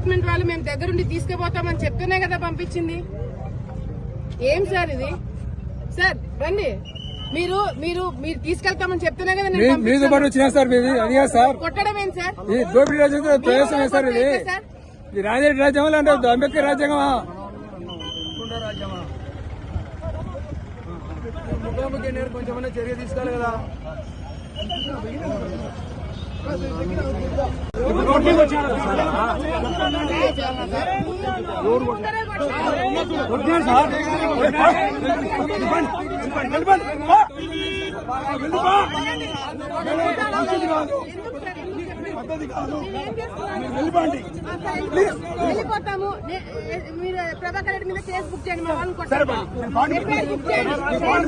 Department వాళ్ళు మేము దగ్గరుండి తీసుకుపోతామని చెప్తేనే కదా పంపించింది. ఏం సార్ ఇది? సార్ రండి. మీరు మీరు మీరు తీసుకెళ్తామని చెప్తేనే కదా మీతో. పాటు వచ్చినా సార్ మీది అది కాదు సార్. కొట్టడం ఏంటి సార్? ఈ దోపిడీ ప్రవేశమే సార్ ఇది. ఏంటి సార్? ఈ రాజరెడ్డి రాజ్యం అంటే అంబేద్కర్ రాజ్యాంగమా? ముఖాముఖి నేను కొంచెం చర్య తీసుకోవాలి కదా. సార్ వెళ్ళిపోతాము. నే- మీరు ప్రభాకర్ రెడ్డి మీద కేసు బుక్ చేయండి మా వాళ్ళని కొట్టారు ఎఫ్ఐఆర్ బుక్ చేయండి. ఎఫ్ఐఆర్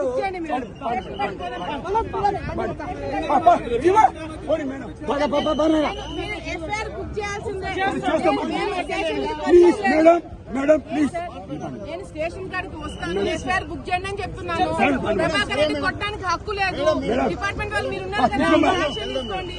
బుక్ చేయండి. మీరు. మీరు ఎఫ్ఐఆర్ బుక్ చేయాల్సిందే. నేను స్టేషన్కి ప్లీజ్ వచ్చేసి- మేడం మేడం. ప్లీజ్ నేను స్టేషన్ కాడికి వస్తాను. ఎఫ్ఐఆర్ బుక్ చేయండి అని చెప్తున్నాను. ప్రభాకర్ రెడ్డి కొట్టడానికి హక్కు లేదు. డిపార్ట్మెంట్ వాళ్ళు మీరు ఉన్నారు కదా యాక్షన్ తీసుకోండి.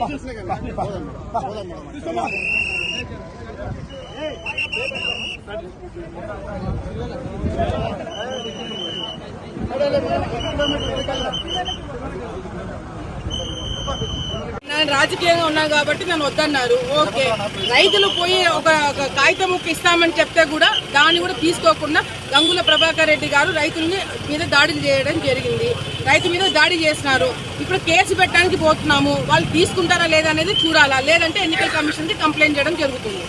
నేను రాజకీయంగా ఉన్నాను కాబట్టి నన్ను వద్దన్నారు. ఓకే. రైతులు పోయి ఒక ఒక కాగితం ముక్క ఇస్తామని చెప్తే కూడా దాన్ని కూడా తీసుకోకుండా గంగుల ప్రభాకర్ రెడ్డి గారు రైతుల్ని మీద దాడులు చేయడం జరిగింది. రైతు మీద దాడి చేసినారు. ఇప్పుడు కేసు పెట్టడానికి పోతున్నాము. వాళ్ళు తీసుకుంటారా లేదా అనేది చూడాలా? లేదంటే ఎన్నికల కమిషన్కి కంప్లైంట్ చేయడం జరుగుతుంది.